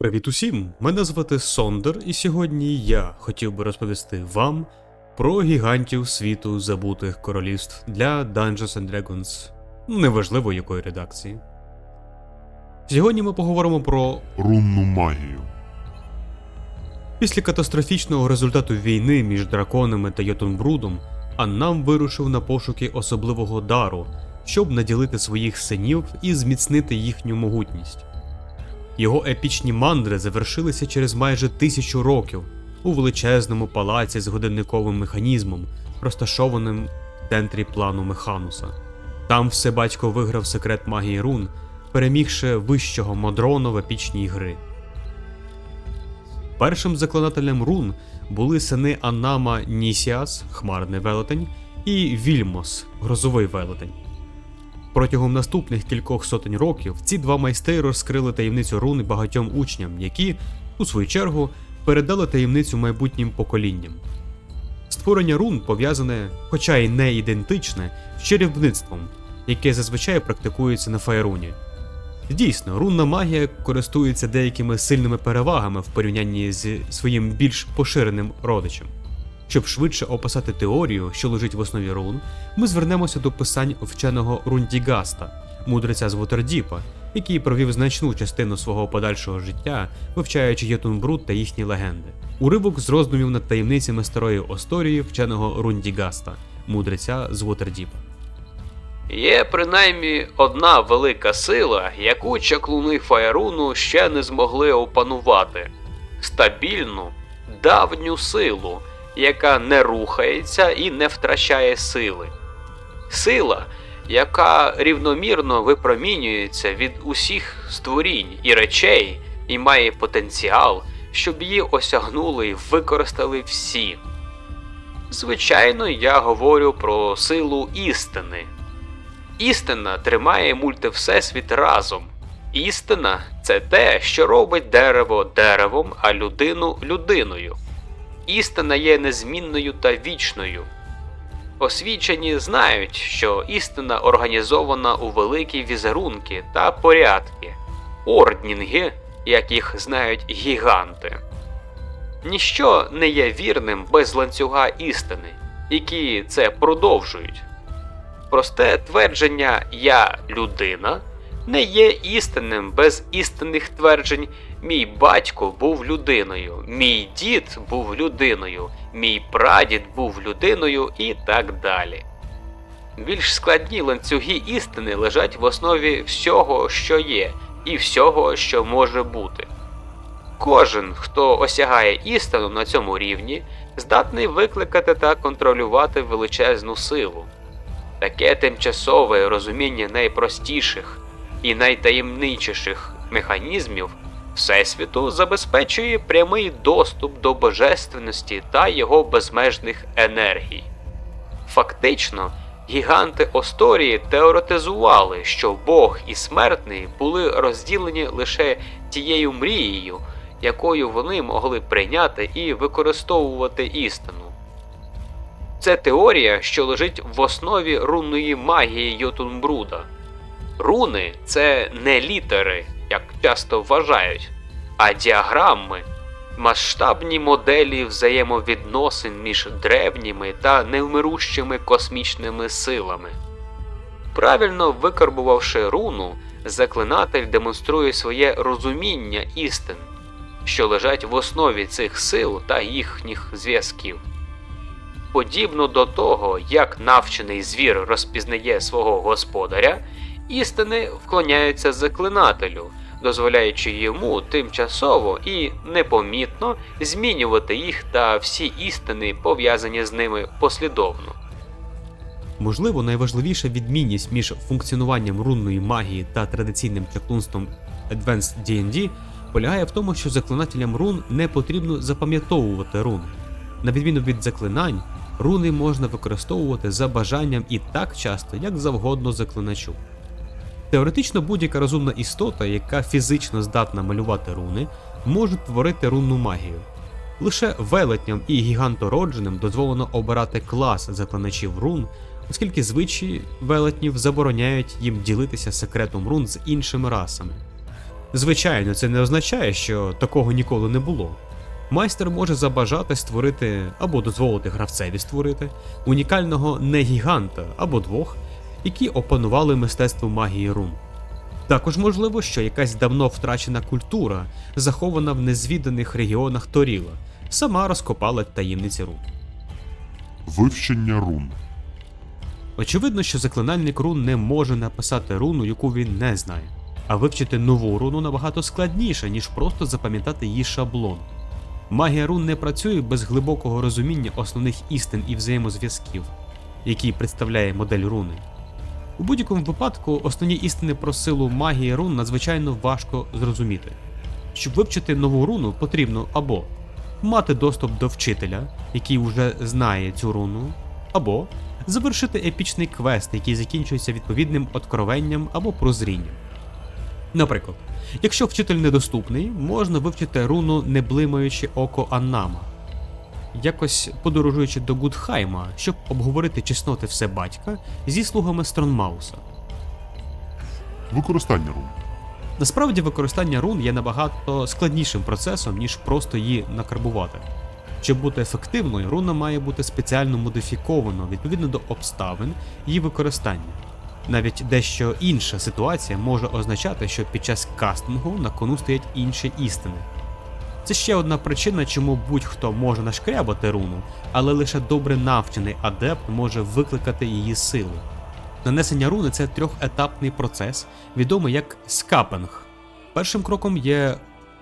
Привіт усім! Мене звати Сондер, і сьогодні я хотів би розповісти вам про гігантів світу забутих королівств для Dungeons and Dragons, неважливо якої редакції. Сьогодні ми поговоримо про рунну магію. Після катастрофічного результату війни між драконами та Йотунбрудом Аннам вирушив на пошуки особливого дару, щоб наділити своїх синів і зміцнити їхню могутність. Його епічні мандри завершилися через майже тисячу років у величезному палаці з годинниковим механізмом, розташованим в центрі плану Механуса. Там все батько виграв секрет магії рун, перемігши вищого Модрона в епічній гри. Першим заклинателем рун були сини Анама Нісіас, хмарний велетень, і Вільмос, грозовий велетень. Протягом наступних кількох сотень років ці два майстри розкрили таємницю руни багатьом учням, які, у свою чергу, передали таємницю майбутнім поколінням. Створення рун пов'язане, хоча й не ідентичне, з чарівництвом, яке зазвичай практикується на фаєруні. Дійсно, рунна магія користується деякими сильними перевагами в порівнянні з своїм більш поширеним родичем. Щоб швидше описати теорію, що лежить в основі рун, ми звернемося до писань вченого Рундігаста, мудреця з Вотердіпа, який провів значну частину свого подальшого життя, вивчаючи Єтунбруд та їхні легенди. Уривок з роздумів над таємницями старої Осторії вченого Рундігаста, мудреця з Вотердіпа. Є принаймні одна велика сила, яку чаклуни Фаєруну ще не змогли опанувати стабільну, давню силу, яка не рухається і не втрачає сили. Сила, яка рівномірно випромінюється від усіх створінь і речей, і має потенціал, щоб її осягнули і використали всі. Звичайно, я говорю про силу істини. Істина тримає мультивсесвіт разом. Істина це те, що робить дерево деревом, а людину людиною. Істина є незмінною та вічною. Освічені знають, що істина організована у великі візерунки та порядки, орднінги, як знають гіганти. Ніщо не є вірним без ланцюга істини, які це продовжують. Просте твердження Я людина не є істинним без істинних тверджень Мій батько був людиною, мій дід був людиною, мій прадід був людиною і так далі. Більш складні ланцюги істини лежать в основі всього, що є, і всього, що може бути. Кожен, хто осягає істину на цьому рівні, здатний викликати та контролювати величезну силу. Таке тимчасове розуміння найпростіших і найтаємничіших механізмів Всесвіту забезпечує прямий доступ до божественності та його безмежних енергій. Фактично, гіганти Осторії теоретизували, що Бог і смертний були розділені лише тією мрією, якою вони могли прийняти і використовувати істину. Це теорія, що лежить в основі рунної магії Йотунбруда. Руни це не літери, як часто вважають, а діаграми, масштабні моделі взаємовідносин між древніми та невмирущими космічними силами. Правильно викарбувавши руну, заклинатель демонструє своє розуміння істин, що лежать в основі цих сил та їхніх зв'язків. Подібно до того, як навчений звір розпізнає свого господаря, істини вклоняються заклинателю, дозволяючи йому тимчасово і непомітно змінювати їх та всі істини, пов'язані з ними послідовно. Можливо, найважливіша відмінність між функціонуванням рунної магії та традиційним чаклунством Advanced D&D полягає в тому, що заклинателям рун не потрібно запам'ятовувати руни. На відміну від заклинань, руни можна використовувати за бажанням і так часто, як завгодно заклиначу. Теоретично будь-яка розумна істота, яка фізично здатна малювати руни, може творити рунну магію. Лише велетням і гігантородженим дозволено обирати клас заклиначів рун, оскільки звичаї велетнів забороняють їм ділитися секретом рун з іншими расами. Звичайно, це не означає, що такого ніколи не було. Майстер може забажати створити або дозволити гравцеві створити унікального не-гіганта або двох, які опанували мистецтво магії рун. Також можливо, що якась давно втрачена культура, захована в незвіданих регіонах Торіла, сама розкопала таємниці рун. Вивчення рун. Очевидно, що заклинальник рун не може написати руну, яку він не знає, а вивчити нову руну набагато складніше, ніж просто запам'ятати її шаблон. Магія рун не працює без глибокого розуміння основних істин і взаємозв'язків, які представляє модель руни. У будь-якому випадку основні істини про силу магії рун надзвичайно важко зрозуміти. Щоб вивчити нову руну, потрібно або мати доступ до вчителя, який вже знає цю руну, або завершити епічний квест, який закінчується відповідним откровенням або прозрінням. Наприклад, якщо вчитель недоступний, можна вивчити руну не блимаючи око Аннама, якось подорожуючи до Гудхайма, щоб обговорити чесноти все батька зі слугами Стронмауса. Використання рун. Насправді використання рун є набагато складнішим процесом, ніж просто її накарбувати. Щоб бути ефективною, руна має бути спеціально модифікована відповідно до обставин її використання. Навіть дещо інша ситуація може означати, що під час кастингу на кону стоять інші істини. Це ще одна причина, чому будь-хто може нашкрябати руну, але лише добре навчений адепт може викликати її силу. Нанесення руни це трьохетапний процес, відомий як скапинг. Першим кроком є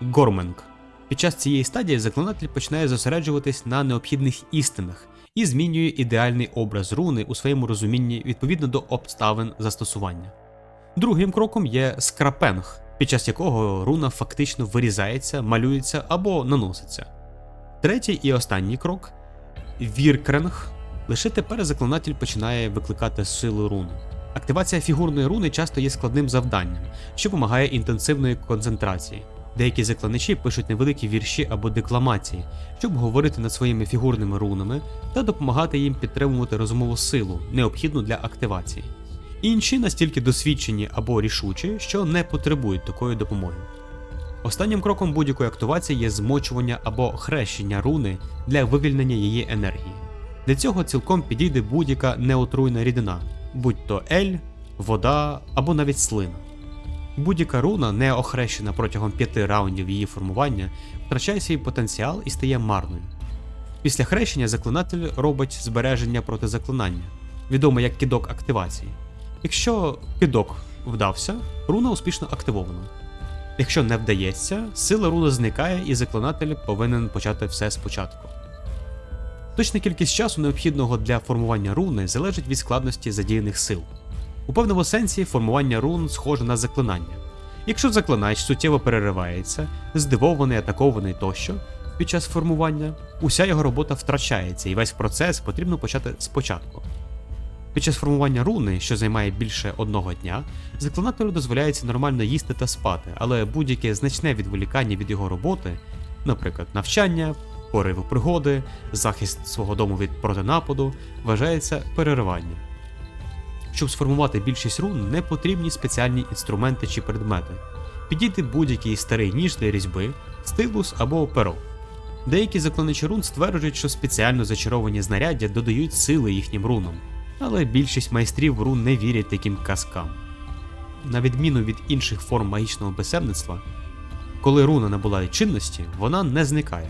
горминг. Під час цієї стадії заклинатель починає зосереджуватись на необхідних істинах і змінює ідеальний образ руни у своєму розумінні відповідно до обставин застосування. Другим кроком є скрапенг, під час якого руна фактично вирізається, малюється або наноситься. Третій і останній крок віркренг. Лише тепер заклинатель починає викликати силу руни. Активація фігурної руни часто є складним завданням, що вимагає інтенсивної концентрації. Деякі заклиначі пишуть невеликі вірші або декламації, щоб говорити над своїми фігурними рунами та допомагати їм підтримувати розумову силу, необхідну для активації. Інші настільки досвідчені або рішучі, що не потребують такої допомоги. Останнім кроком будь-якої активації є змочування або хрещення руни для вивільнення її енергії. Для цього цілком підійде будь-яка неотруйна рідина, будь то ель, вода або навіть слина. Будь-яка руна, не охрещена протягом п'яти раундів її формування, втрачає свій потенціал і стає марною. Після хрещення заклинатель робить збереження проти заклинання, відоме як кидок активації. Якщо кидок вдався, руна успішно активована. Якщо не вдається, сила руни зникає і заклинатель повинен почати все спочатку. Точна кількість часу, необхідного для формування руни, залежить від складності задіяних сил. У певному сенсі формування рун схоже на заклинання. Якщо заклинач суттєво переривається, здивований, атакований тощо під час формування, уся його робота втрачається і весь процес потрібно почати спочатку. Під час формування руни, що займає більше одного дня, заклинателю дозволяється нормально їсти та спати, але будь-яке значне відволікання від його роботи, наприклад, навчання, пориви пригоди, захист свого дому від протинападу, вважається перериванням. Щоб сформувати більшість рун, не потрібні спеціальні інструменти чи предмети. Підійти будь-який старий ніж для різьби, стилус або перо. Деякі заклиначі рун стверджують, що спеціально зачаровані знаряддя додають сили їхнім рунам, але більшість майстрів рун не вірять таким казкам. На відміну від інших форм магічного безсемництва, коли руна набуває чинності, вона не зникає.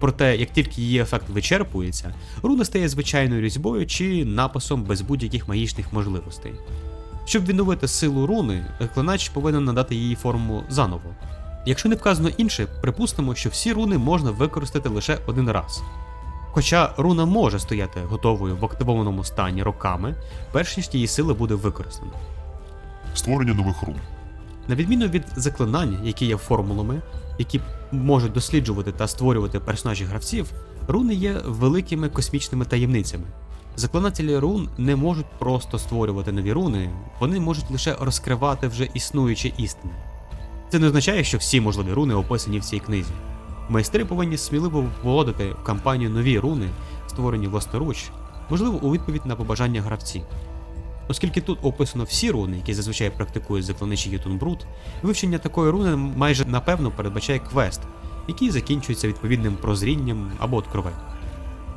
Проте, як тільки її ефект вичерпується, руна стає звичайною різьбою чи написом без будь-яких магічних можливостей. Щоб відновити силу руни, заклинач повинен надати їй форму заново. Якщо не вказано інше, припустимо, що всі руни можна використати лише один раз. Хоча руна може стояти готовою в активованому стані роками, перш ніж її сила буде використана. Створення нових рун. На відміну від заклинань, які є формулами, які можуть досліджувати та створювати персонажі гравців, руни є великими космічними таємницями. Заклинателі рун не можуть просто створювати нові руни, вони можуть лише розкривати вже існуючі істини. Це не означає, що всі можливі руни описані в цій книзі. Майстри повинні сміливо вводити в кампанію нові руни, створені власноруч, можливо, у відповідь на побажання гравців. Оскільки тут описано всі руни, які зазвичай практикують заклиничі Ютунбрут, вивчення такої руни майже напевно передбачає квест, який закінчується відповідним прозрінням або откровенням.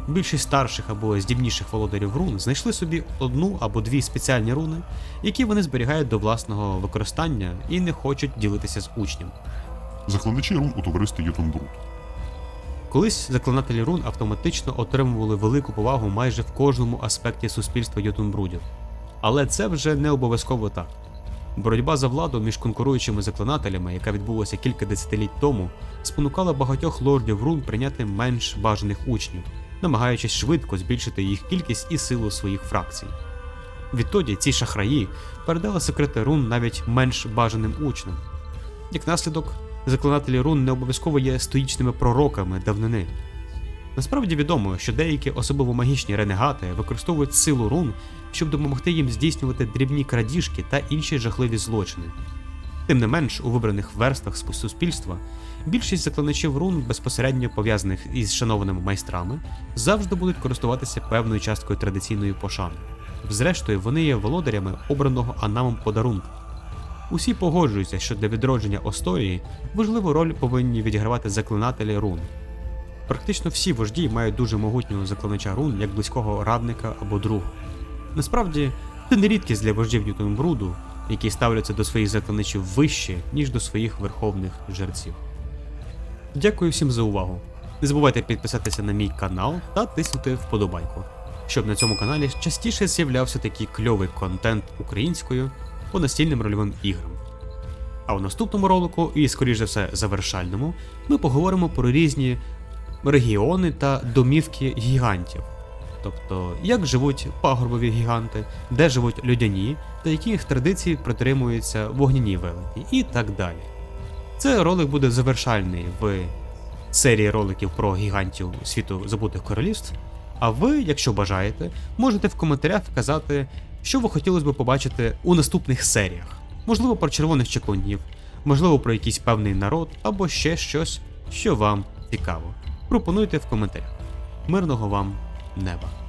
Більшість старших або здібніших володарів рун знайшли собі одну або дві спеціальні руни, які вони зберігають до власного використання і не хочуть ділитися з учнем. Закладачі рун у товаристві Ютунбрут. Колись заклинателі рун автоматично отримували велику повагу майже в кожному аспекті суспільства Ютунбрудів. Але це вже не обов'язково так. Боротьба за владу між конкуруючими заклинателями, яка відбулася кілька десятиліть тому, спонукала багатьох лордів рун прийняти менш бажаних учнів, намагаючись швидко збільшити їх кількість і силу своїх фракцій. Відтоді ці шахраї передали секрети рун навіть менш бажаним учням. Як наслідок, заклинателі рун не обов'язково є стоїчними пророками давнини. Насправді відомо, що деякі особливо магічні ренегати використовують силу рун, щоб допомогти їм здійснювати дрібні крадіжки та інші жахливі злочини. Тим не менш, у вибраних верстах суспільства більшість заклиначів рун, безпосередньо пов'язаних із шанованими майстрами, завжди будуть користуватися певною часткою традиційної пошани. Зрештою, вони є володарями обраного анамом подарунку. Усі погоджуються, що для відродження Осторії важливу роль повинні відігравати заклинателі рун. Практично всі вожді мають дуже могутнього заклинача рун як близького радника або друга. Насправді, це не рідкість для вождів Ньютонбруду, які ставляться до своїх заклиначів вище, ніж до своїх верховних жерців. Дякую всім за увагу. Не забувайте підписатися на мій канал та тиснути вподобайку, щоб на цьому каналі частіше з'являвся такий кльовий контент українською по настільним рольовим іграм. А в наступному ролику, і скоріш за все завершальному, ми поговоримо про різні регіони та домівки гігантів. Тобто, як живуть пагорбові гіганти, де живуть людяні, та яких традицій притримуються вогняні велетні, і так далі. Це ролик буде завершальний в серії роликів про гігантів світу забутих королівств. А ви, якщо бажаєте, можете в коментарях вказати, що ви хотілося б побачити у наступних серіях. Можливо, про червоних чекунів, можливо, про якийсь певний народ, або ще щось, що вам цікаво. Пропонуйте в коментарях. Мирного вам неба!